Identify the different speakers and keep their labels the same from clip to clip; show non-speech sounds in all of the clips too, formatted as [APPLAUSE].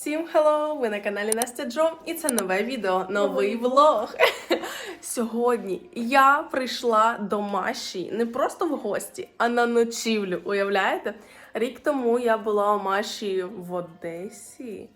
Speaker 1: Всім hello! Ви на каналі Настя Джо, і це нове відео, новий влог. [LAUGHS] Сьогодні я прийшла до Маші не просто в гості, а на ночівлю. Уявляєте? Рік тому я була у Маші в Одесі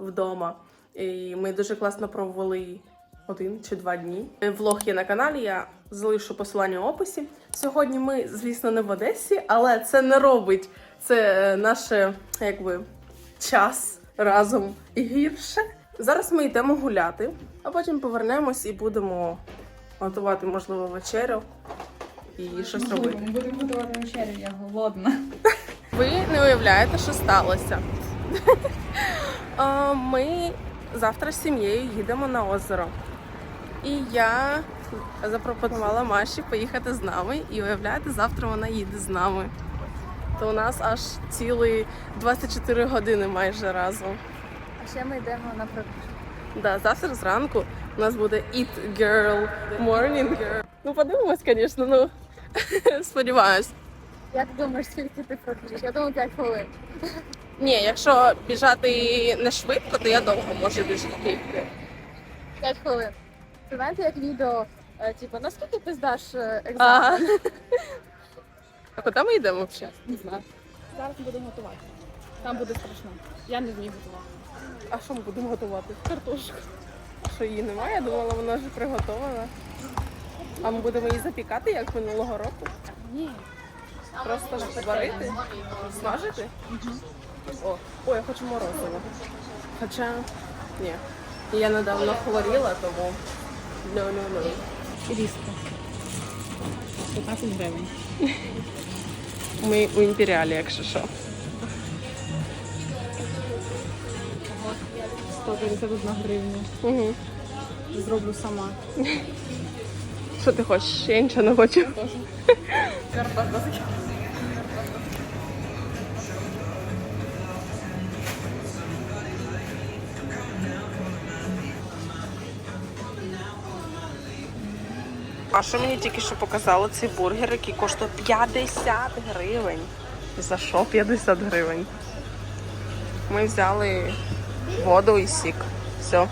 Speaker 1: вдома. І ми дуже класно провели один чи два дні. Влог є на каналі, я залишу посилання в описі. Сьогодні ми, звісно, не в Одесі, але це не робить це е, наше якби час разом і гірше. Зараз ми йдемо гуляти, а потім повернемось і будемо готувати, можливо, вечерю і щось робити.
Speaker 2: Ми будемо готувати вечерю, я голодна. [LAUGHS]
Speaker 1: Ви не уявляєте, що сталося. [LAUGHS] Ми завтра з сім'єю їдемо на озеро. І я запропонувала Маші поїхати з нами. І уявляєте, завтра вона їде з нами. То у нас аж цілі 24 години майже разом.
Speaker 2: А ще ми йдемо на пробіжку.
Speaker 1: Да, завтра зранку у нас буде Eat Girl, Morning Girl. Ну, подивимось, звісно, ну [LAUGHS] сподіваюсь.
Speaker 2: Як думаєш, скільки ти пробіжиш? Я думаю, 5 хвилин.
Speaker 1: Ні, якщо біжати не швидко, то я довго можу біжати.
Speaker 2: 5 хвилин. Знаєте, як відео, е, типу, наскільки ти здаш е, екзамен?
Speaker 1: Ага. [LAUGHS] А куди ми йдемо взагалі?
Speaker 2: Не знаю. Зараз будемо готувати. Там буде страшно. Я не вмію готувати.
Speaker 1: А що ми будемо готувати? Картошку. Що її немає? Я думала, вона вже приготована. А ми будемо її запікати, як минулого року.
Speaker 2: Ні.
Speaker 1: Просто варити, смажити. О, ой, я хочу морозиво. Хоча ні. Я недавно хворіла, тому ну ну ну.
Speaker 2: Різко. 15 гривень.
Speaker 1: Ми у імперіалі, якщо що.
Speaker 2: 151 гривня.
Speaker 1: Угу.
Speaker 2: Зроблю сама.
Speaker 1: Що ти хочеш? Я нічого не хочу. А що мені тільки що показали цей бургер, який коштує 50 гривень. За що 50 гривень? Ми взяли воду і сік. Все.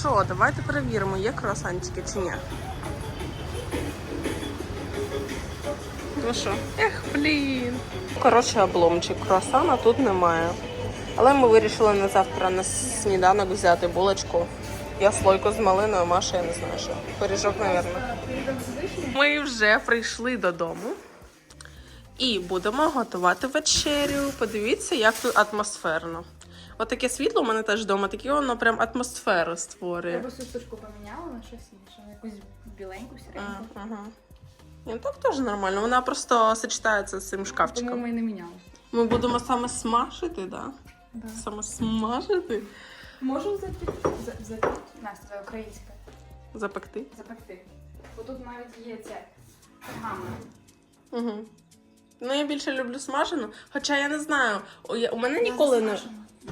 Speaker 1: Що, давайте перевіримо, є круасанчики чи ні. Ну що? Ех, блін. Коротше, обломчик круасана тут немає. Але ми вирішили на завтра на сніданок взяти булочку. Я слойку з малиною, Маша, я не знаю що. Пиріжок, мабуть. Ми вже прийшли додому і будемо готувати вечерю. Подивіться, як тут атмосферно. Отаке світло у мене теж вдома, таке воно прям атмосферу створює.
Speaker 2: Я просто штучку поміняла на щось інше. на Якусь біленьку
Speaker 1: А,
Speaker 2: сіреньку.
Speaker 1: ага. Ну так теж нормально. Вона просто сочетається з цим
Speaker 2: Тому
Speaker 1: шкафчиком.
Speaker 2: ми і не міняли.
Speaker 1: Ми будемо саме смажити, да?
Speaker 2: Да.
Speaker 1: Саме смажити,
Speaker 2: Можемо запекти. Запекти. Настя, це українська.
Speaker 1: запекти.
Speaker 2: Запекти. Бо тут навіть є це пергамент.
Speaker 1: Угу. Ну, я більше люблю смажену, хоча я не знаю. У, я- у мене ніколи не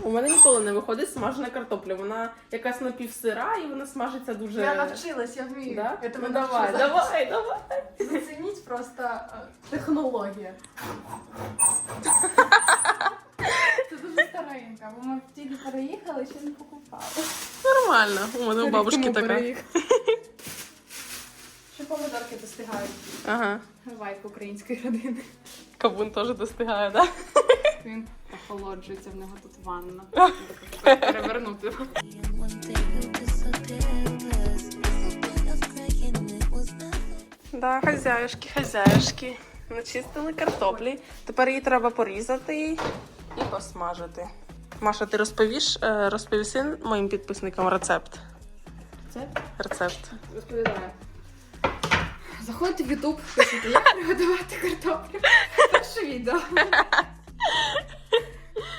Speaker 1: у мене ніколи не виходить смажена картопля. Вона якась напівсира і вона смажиться дуже.
Speaker 2: Я навчилась, я вмію.
Speaker 1: Да?
Speaker 2: Я тебе
Speaker 1: ну, давай, давай, давай.
Speaker 2: Зацініть просто е, технологія. [LAUGHS] Дуже старенька, бо ми тільки переїхали, ще не покупали.
Speaker 1: Нормально. У мене у бабушки така. [LAUGHS]
Speaker 2: Ще помидорки достигають.
Speaker 1: Ага.
Speaker 2: Вайп української родини.
Speaker 1: Кавун теж достигає, так? Да?
Speaker 2: Він охолоджується, в нього тут ванна. [LAUGHS] Перевернути.
Speaker 1: Да, хазяюшки, хазяюшки. Начистили картоплі. Тепер її треба порізати і посмажити. Маша, ти розповіш, е, розповіси моїм підписникам рецепт.
Speaker 2: Це
Speaker 1: Рецепт.
Speaker 2: розповідаю. Заходьте в YouTube, пишіть, як приготувати картоплю. Перше відео.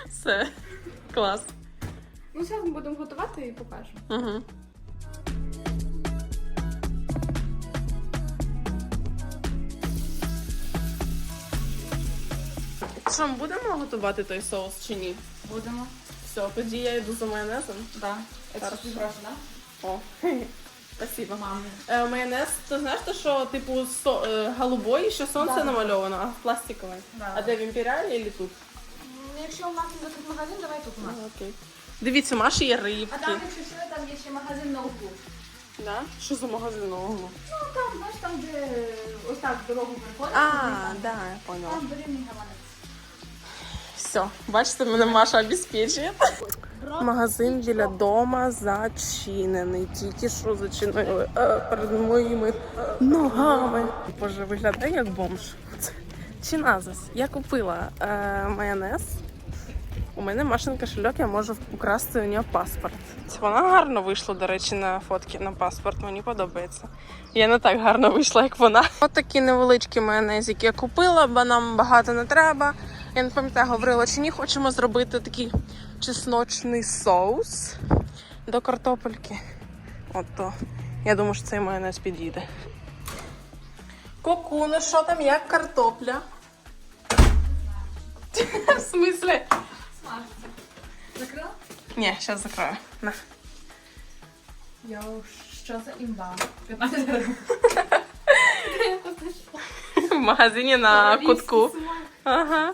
Speaker 1: Все. Клас.
Speaker 2: Ну, зараз ми будемо готувати і покажемо.
Speaker 1: Угу. Що, ми будемо готувати той соус чи ні?
Speaker 2: Будемо.
Speaker 1: Все, тоді я йду за майонезом.
Speaker 2: Да.
Speaker 1: Хорошо.
Speaker 2: да?
Speaker 1: О, [LAUGHS] спасибо.
Speaker 2: Мамі.
Speaker 1: Е, майонез, ти знаєш, те, що типу со, е, голубой, що сонце
Speaker 2: Да.
Speaker 1: намальовано, а пластиковий.
Speaker 2: Да.
Speaker 1: А де в імперіалі чи тут?
Speaker 2: Якщо у нас не закрит магазин, давай тут у нас.
Speaker 1: А, окей. Дивіться, Маші є
Speaker 2: А
Speaker 1: рибки.
Speaker 2: там, якщо що, там є ще магазин на углу.
Speaker 1: Да? Що за магазин на углу?
Speaker 2: Ну там, знаєш, там, де ось так дорогу приходиш.
Speaker 1: А,
Speaker 2: там,
Speaker 1: да, я поняла.
Speaker 2: там бери мій гаманець.
Speaker 1: Все, бачите, мене Маша обезпечує. Магазин біля дома зачинений. Тільки що зачинили е, перед моїми ногами. Боже, виглядає як бомж. Це Чи назис? Я купила е, майонез. У мене Машин кошельок, я можу украсти у нього паспорт. Вона гарно вийшла, до речі, на фотки на паспорт. Мені подобається. Я не так гарно вийшла, як вона. От такі невеличкі майонез, які я купила, бо нам багато не треба. Я не пам'ятаю, говорила чи ні, хочемо зробити такий чесночний соус до картопельки. От то. Я думаю, що цей майонез підійде. Коку, ну що там, як картопля? [LAUGHS] В смислі?
Speaker 2: Смажиться. Закрила?
Speaker 1: Ні, зараз закрою. На.
Speaker 2: Йоу, що за імба? 15 [LAUGHS] гривень.
Speaker 1: В магазині на кутку. Ага.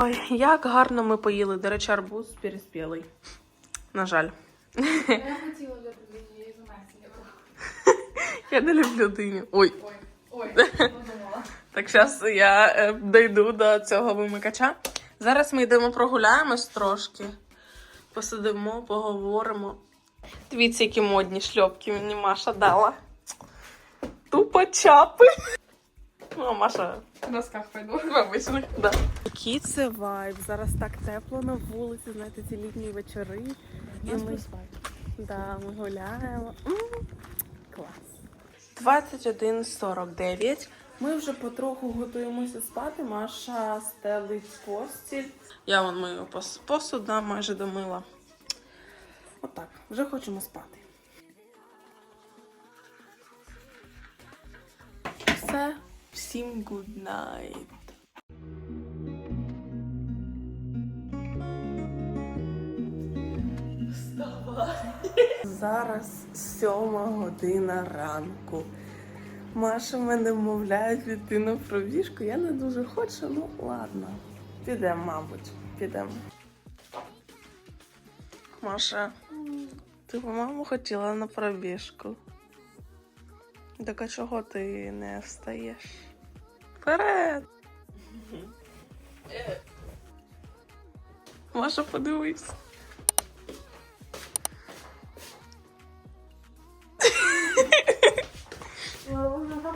Speaker 1: Ой, як гарно ми поїли. До речі, арбуз переспілий. На жаль.
Speaker 2: Я хотіла її замерзення. [LAUGHS]
Speaker 1: Я не люблю диню. Ой.
Speaker 2: Ой, ой, [LAUGHS] подумала.
Speaker 1: Так, зараз я е, дійду до цього вимикача. Зараз ми йдемо прогуляємось трошки. Посидимо, поговоримо. Дивіться, які модні шльопки мені Маша дала. Тупо чапи. Ну, Маша
Speaker 2: В носках пойду.
Speaker 1: в обичних, да. Який це вайб. Зараз так тепло на вулиці, знаєте, ці літні вечори. І ми, да, ми гуляємо. М, Клас. 21.49. Ми вже потроху готуємося спати. Маша стелить постіль. Я вон мою пос- посуд да, майже домила. Отак, вже хочемо спати. Все, всім good night. Зараз сьома година ранку. Маша мене вмовляє піти на пробіжку. Я не дуже хочу, ну ладно. Підемо, мабуть, підемо. Маша, ти, по-моєму, хотіла на пробіжку. Так а чого ти не встаєш? Вперед! [LAUGHS] Маша, подивись.
Speaker 2: Можна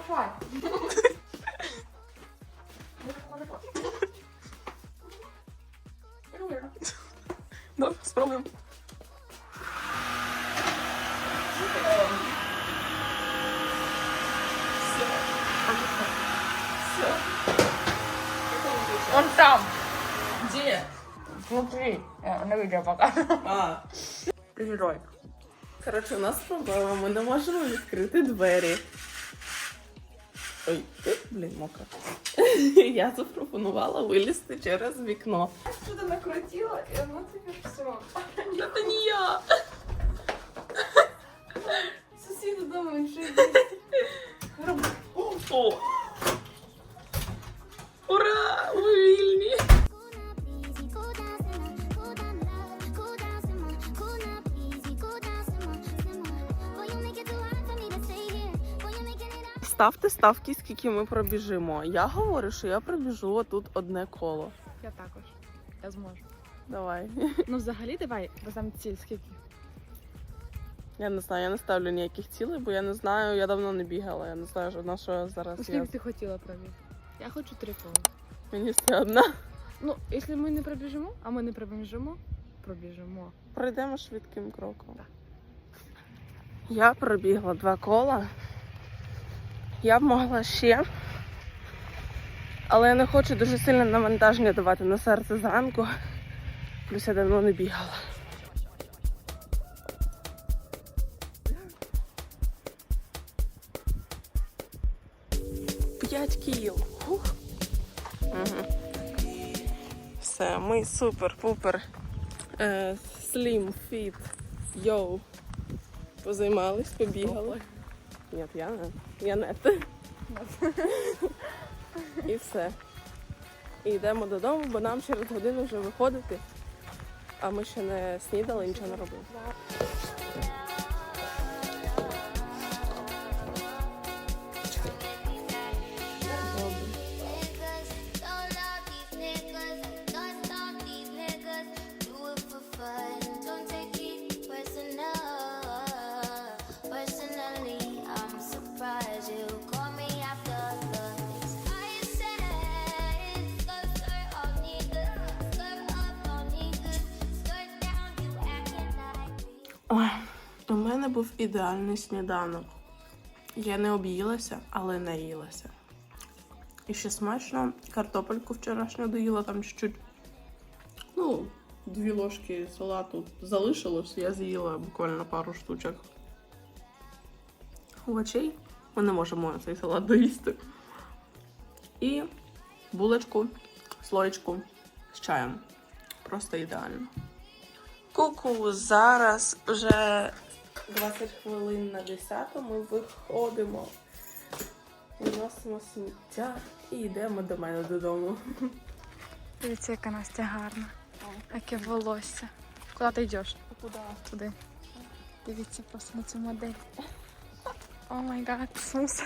Speaker 2: на видео покажу.
Speaker 1: А. Коротше, у нас проблема, ми не можемо відкрити двері. Ой, ти, блін, мокро. [LAUGHS] Я запропонувала вилізти через вікно.
Speaker 2: Що ти накрутила, і воно тобі все.
Speaker 1: Це не я.
Speaker 2: Сусіди думають, що
Speaker 1: О! Ставте ставки, скільки ми пробіжимо. Я говорю, що я пробіжу отут одне коло.
Speaker 2: Я також. Я зможу.
Speaker 1: Давай.
Speaker 2: Ну, взагалі, давай, там ціль скільки?
Speaker 1: Я не знаю, я не ставлю ніяких цілей, бо я не знаю, я давно не бігала. Я не знаю, що на що зараз я.
Speaker 2: Скільки ти хотіла пробігти? Я хочу три кола.
Speaker 1: Мені все одно.
Speaker 2: Ну, якщо ми не пробіжимо, а ми не пробіжимо, пробіжимо.
Speaker 1: Пройдемо швидким кроком. Я пробігла два кола. Я б могла ще. Але я не хочу дуже сильне навантаження давати на серце зранку. Плюс я давно не бігала. П'ять кіл. Угу. Все, ми супер-пупер. Е, Slim Fit. Йоу. Позаймались, побігали. Ні, я не. Я не. І все. І йдемо додому, бо нам через годину вже виходити. А ми ще не снідали, нічого не робили. Був ідеальний сніданок. Я не об'їлася, але наїлася. І ще смачно картопельку вчорашню доїла там чуть-чуть. Ну, дві ложки салату залишилось, я з'їла буквально пару штучок. Овочей. Ми не можемо цей салат доїсти. І булочку, слоєчку з чаєм. Просто ідеально. Ку-ку, зараз вже 20 хвилин на 10 ми виходимо, виносимо сміття і йдемо до мене додому.
Speaker 2: Дивіться, яка Настя гарна. Яке волосся. Куди ти йдеш?
Speaker 1: Куди?
Speaker 2: Туди. Дивіться просто на цю модель. О май гад, сус.